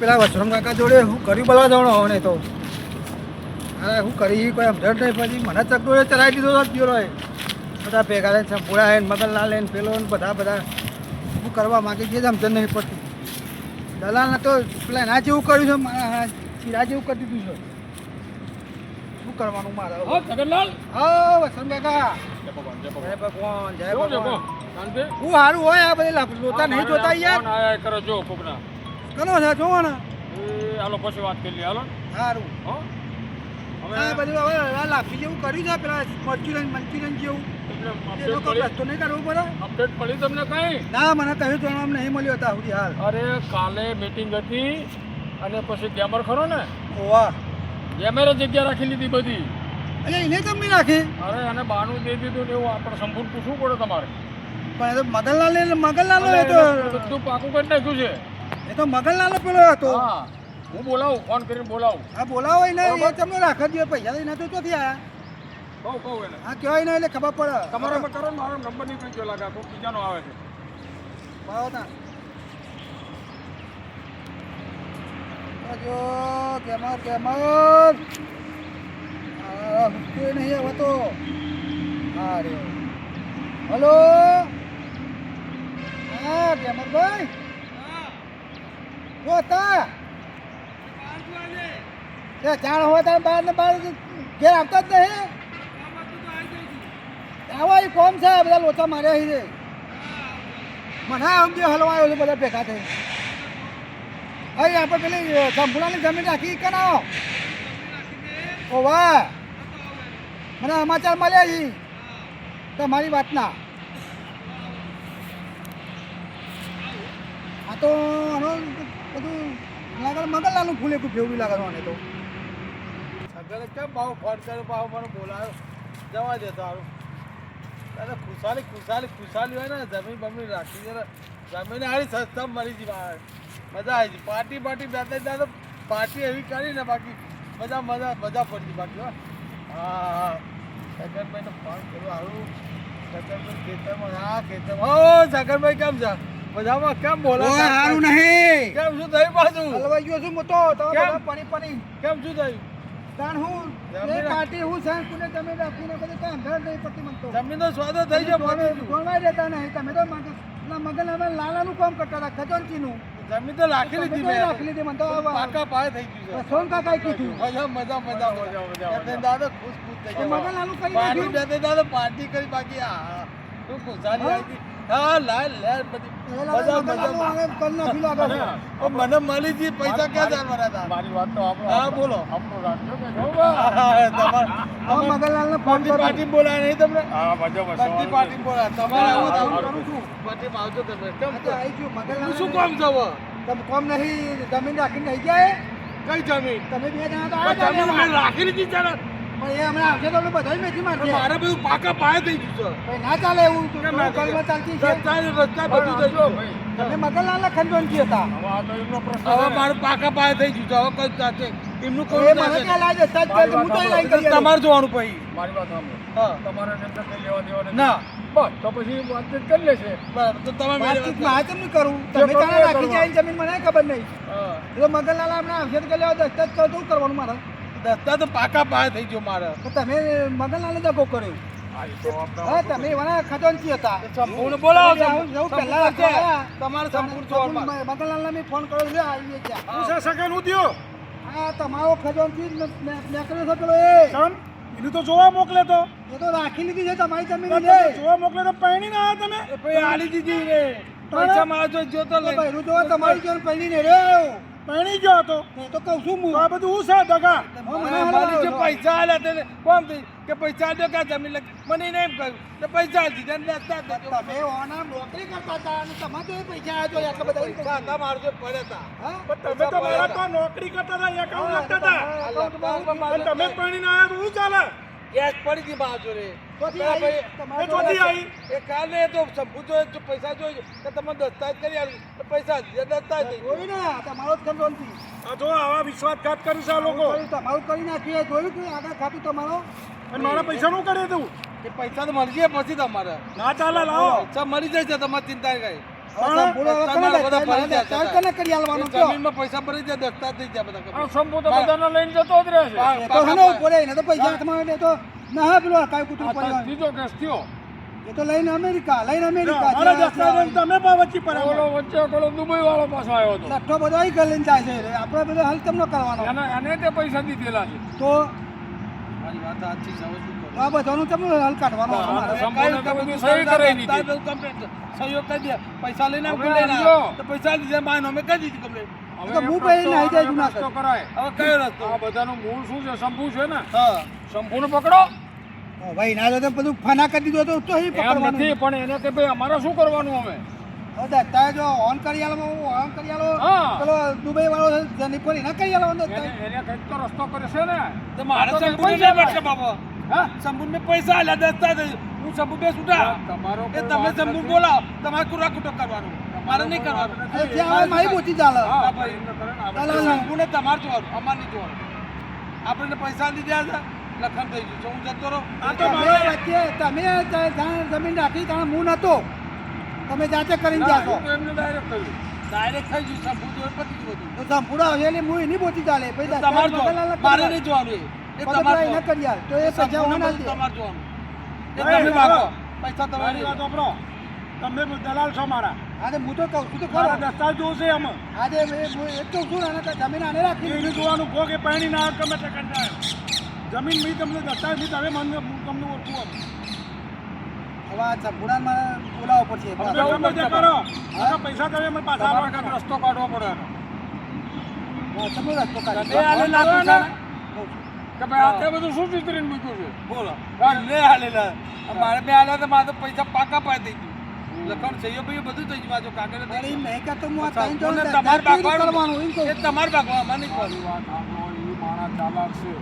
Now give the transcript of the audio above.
પેલા વસરામ કાકા જોડે હું કરી બોલવા જવાનો હવે તો. અરે હું કરી કોઈ સમજણ નહીં પછી મને ચકડોળે ચલાવી દીધો જ ગયો રહે બધા ભેગા લઈને સંપૂડા લઈને મગનલાલ લઈને પેલો ને બધા બધા. હું કરવા માંગે છે સમજણ નહીં પડતી. દલાલને તો પેલા એના જેવું કર્યું છે મારા હા ચીરા જેવું કરી દીધું છે. શું કરવાનું મારે? હા વસરામ કાકા. જય ભગવાન જય ભગવાન. ભગવાન જય ભગવાન. હું સારું હોય આ બધી લોતા નહીં જોતા યાર. કરો જો કોકના કનો છે જોવો ને એ હાલો પછી વાત કરી લે હાલો. સારું હો? હવે બધું હવે આ લાફી જેવું કર્યું છે પેલા મંચુરિયન મંચુરિયન જેવું. તમને અપડેટ પડી નહીં કરવું પડે. અપડેટ પડી તમને કઈ? ના મને કહ્યું તો આમ નહીં મળ્યો હતા સુધી હાલ. અરે કાલે મીટિંગ હતી અને પછી ગેમર ખરો ને? ઓવા ગેમરે જગ્યા રાખી લીધી બધી. અરે એને કેમ નહીં રાખી? અરે અને બાનું દે દીધું ને એવું આપણે સંપૂર્ણ પૂછવું પડે તમારે? પણ એ તો મગનલાલ મગનલાલ એ તો બધું પાકું કરી નાખ્યું છે. એ તો મગનલાલ પેલો હતો. હા હું બોલાવું ફોન કરીને બોલાવું. હા બોલાવો એને એ તમને રાખ જ પૈસા દઈને તો ક્યાંથી આવ્યા કહું કહું એને. હા કહેવાય ને એટલે ખબર પડે. તમારો કરો ને મારો નંબર નીકળી ગયો લાગે કોઈ બીજાનો આવે છે. બરાબર જો કેમર આ હુસકે નહીં હવે તો. હા રે હલો? હા કેમરભાઈ જો તા. એ હોય તારે બહાર ને બહાર ઘેર આવતા જ નહીં. આવા એ કોમ છે, બધા લોચા માર્યા છે. મને આમ જે હલવાયો છે, બધા ભેગા થઈ અહીં આપણે પેલી સંપૂર્ણની જમીન રાખી કે ના? વાહ. મને સમાચાર મળ્યા છે. તમારી વાતના. આ તો, આનો મગનલાલનું ફૂલે કુ ફેવડી લાગે આને તો. સગર કેમ ભાવ ફોન કર્યો ભાવ મને બોલાયો? જવા દે તારું. અરે ખુશાલી ખુશાલી ખુશાલી હોય ને, જમીન બમીન રાખી જરા ને. જમીન હારી સસ્તા મળી જી બહાર મજા આવી જી પાર્ટી પાર્ટી, બે, ત્રણ તો પાર્ટી એવી કરી ને બાકી મજા મજા મજા પડી બાકી, હા. હા સગનભાઈને ફોન કર્યો આવું સગનભાઈ ખેતરમાં, હા, ખેતરમાં. ઓ સગનભાઈ કેમ છે મજામાં? કેમ બોલો ઓય હારું નહીં. કેમ શું થયું પાછું? હલવાઈ ગયો છું મોટો તમે? બધા પડી પાણી કેમ શું થયું? તાણ હું એ પાર્ટી હું સાંજ કુને તમે રાખીને બધે કામ ધર નહીં પડતી મને તો. જમીનનો સોદો થઈ ગયો પતી ગયું. ગોળવાઈ દેતા નહીં. તમે તો પેલા મગન અમે લાલાનું કામ કરતા હતા ખજોનચીનું જમીન તો રાખી લીધી મેં. રાખી લીધી મને તો. પાકા પાય થઈ ગયું છે. સોન કાકા કીધું. મજા મજા મજા મજા. મજા ત્રણ ખુશ ખુશ થઈ તો ગયા. મગન લાલુ કરી પાર્ટી દાડો પાર્ટી કરી બાકી. આ તો ખુશાલી આવી. ગઈ. હા લાલ લાલ બધી મને મળી પૈસા ક્યાં હતા? મારી વાત તો હા, બોલો. મગનલાલને ફોન પાર્ટી બોલાય નહીં તમને? બધી પાર્ટી બોલાય. તમારે આવું છું. આવજો તમે કેમ આવી ગયું. મગનલાલને- શું કામ છે હવે? તમે કોમ નહીં જમીન રાખીને નહીં જાય કઈ જમીન? તમે બે જણા તો જમીન રાખી લીધી ને. પણ એ હમણાં આવશે તો આપણે બધા મેથી મારશે મારે બધું પાકા પાયે થઈ ગયું છે. ના ચાલે એવું ચાલતી છે. રસ્તા બધું થઈ ગયું તમે મગનલાલના ખંડોનજી હતા. હવે આ તો એમનો પ્રશ્ન હવે છે. મારું પાકા પાયે થઈ ગયું છે. હવે કઈ સાથે એમનું કોઈ મને ક્યાં લાગે? સચ હું તો લાઈન કરી તમારે જોવાનું પછી. મારી વાત સાંભળો. હા. તમારે અંદર કઈ લેવા દેવા ના. બસ તો પછી વાતચીત કરી લેશે. બરાબર તો તમે મારી વાત કેમ કરું? તમે કરવું કાલે રાખી જાય જમીન મને ખબર નહીં. તો મગનલાલ હમણાં આવશે તો લેવા દસ્તક તો શું કરવાનું મારે. રસ્તા તો પાકા પાયા થઈ ગયો મારે. તો તમે મગનલાલને દગો કર્યો? હા, તો તમે ખજાનચી હતા. સંપૂર્ણ બોલાવો તમે આવું- આવું સંપૂર્ણ પહેલા તમારે સંપૂર્ણ મગનલાલને મેં ફોન કર્યો છે આવીએ ત્યાં હું. થયો? આ તમારો ખજાનચી મેકલ્યો છે પેલો એ. એનું તો જોવા મોકલે તો. એ તો રાખી લીધી છે તમારી જમીન જોવા મોકલે તો પહેણી ના આવ્યા તમે. આલી દીધી રે. પૈસા મારા જો લઈ જોવા તમારી જોન પહેલી ને રહ્યો. પહેણી ગયો હતો તો કહું છું હું આ બધું હું છે દગા મને પૈસા આલ્યા તેને કોમ થઈ કે પૈસા દે કા જમીન લખી મને એને એમ કહ્યું કે પૈસા દીધા ને લેતા. તમે ઓના નોકરી કરતા હતા અને તમે તો એ પૈસા આજો આટલા બધા પૈસા હતા મારા જે પડ્યા હતા હા? પણ તમે તો મારા તો નોકરી કરતા હતા એકાઉન્ટ લખતા હતા પણ તમે પાણી ના આવ્યા ચાલે ગેસ પડી ગઈ બાજુ જોડે એ કાલે તો શંભુ જો પૈસા જોઈએ તો તમે દસ્તાવેજ કરી પૈસા જે દસ્તાવેજ જોયું ને તમારો જ. આ જો આવા વિશ્વાસઘાત કરી છે આ લોકો. તમારું કરી નાખ્યું એ જોયું કે આગળ ખાતું તમારો? અને મારા પૈસા નું કરી દઉં એ પૈસા તો મળી જાય પછી તમારે ના ચાલે લાવો. પૈસા મળી જાય છે તમારે ચિંતા કઈ સંપૂર્ણ પૈસા ભરી જાય દસ્તાવેજ થઈ જાય બધા આ બધાને લઈને જતો જ રહે છે પા- એ તો હનો પડે એને તો પૈસા હાથમાં તો ના હા પેલો કાંઈ કૂતરું પડ્યો ત્રીજો કેસ થયો. એ તો લઈને અમેરિકા લઈને અમેરિકા મારા દસ્તાવેજ તમે પણ વચ્ચે પડ્યા ઓલો વચ્ચે ઓલો દુબઈ વાળો પાછો આવ્યો હતો. લઠ્ઠો બધો અહીં ગયો લઈને જાય છે. આપણે બધો હલ તમને કરવાનો? એને એને તે પૈસા દીધેલા છે. તો? મારી વાત સાચી કરું? આ બધાનું તમને હલ કાઢવાનો સહયોગ કરી દે. પૈસા લઈને આવ, લઈને તો પૈસા લીધે માનો અમે કરી દીધી complete. તો હું પહેરીને આવી જાય જુનાગઢ. કરાય. હવે કયો રસ્તો? આ બધાનું મૂળ શું છે? શંભુ છે ને? હા. શંભુને પકડો. ભાઈ ના તો બધું ફના કરી દીધો તો તો અહીં પકડવાનું. નથી પણ એને કે ભાઈ અમારે શું કરવાનું અમે? હવે દસ્તાવેજ જો ઓન કરી આલો ઓન કરી આલો. હા. પેલો દુબઈ વાળો જનીફર એને કરી આલો એને કંઈક તો રસ્તો કરશે ને. તો મારે બાબા હા? મેં પૈસા આલ્યા દસ્તાવેજ. હું સંપૂર્ણ બે છૂટા તમારો એ તમે વાંક બોલાવો. તમારે કુરા કુટો કરવાનું. મારે નહીં કરવાનું. અરે આવે મારી બોચી ચાલે. હા, હા, ભાઈ, ભાઈ. એમને કરે ને, ચાલો, આપણે. ચાલો. સંપૂર્ણ તમારે જોવાનું અમારે નહીં જોવાનું. આપણને પૈસા દીધા હતા લખન થઈ ગયું હું જતો રહું. આ તો વચ્ચે તમે જમીન રાખી ત્યાં હું નતો. તમે જાતે કરીને જાશો. એમને direct કહ્યું. ડાયરેક્ટ થઈ ગયું સંપૂર્ણ જોડે પતી ગયું બધું. તો સંપૂર્ણ આવશે એટલે હું એની ચાલે. પછી તમારે મારે નહીં જોવાનું એ. એ તમારે ન કરી. તો એ પૈસા હું ના તમારે જોવાનું. એ તમે વાગો પૈસા તમારે મારી વાત સાંભળો તમે દલાલ છો મારા. આજે હું તો કહું છું તો ખરો દસ્તાવેજ જોશે આમાં. આજે હું એક કહું છું અને જમીન આને રાખી એને જોવાનું કહો કે પાણી ના ગમે તે કંટાળે. જમીન મી તમને દસ્તાવેજ મી તમે મને હું તમને ઓળખું આમ. હવે આ સંપૂર્ણ મારે બોલાવવો પડશે. તે પૈસા તમે મને પાછા. રસ્તો કાઢવો પડે રસ્તો કાઢો. બે આલે પૈસા કે ભાઈ આ તે બધું શું ચિતરીને મૂક્યું છે? બોલો. લે હાલેલા મારે બે હાલ્યા તો મારે તો પૈસા પાકા પાડી દઈ ગયું લખણ સહીઓ ભાઈ બધું થઈ જવા જો કાગળ અરે એ મેં કહેતો હું આ. ત્રણ જણ તમારે કહું. એ તમારે પાકવાનું અમારે નહીં આ સાંભળો, ચાલાક છે.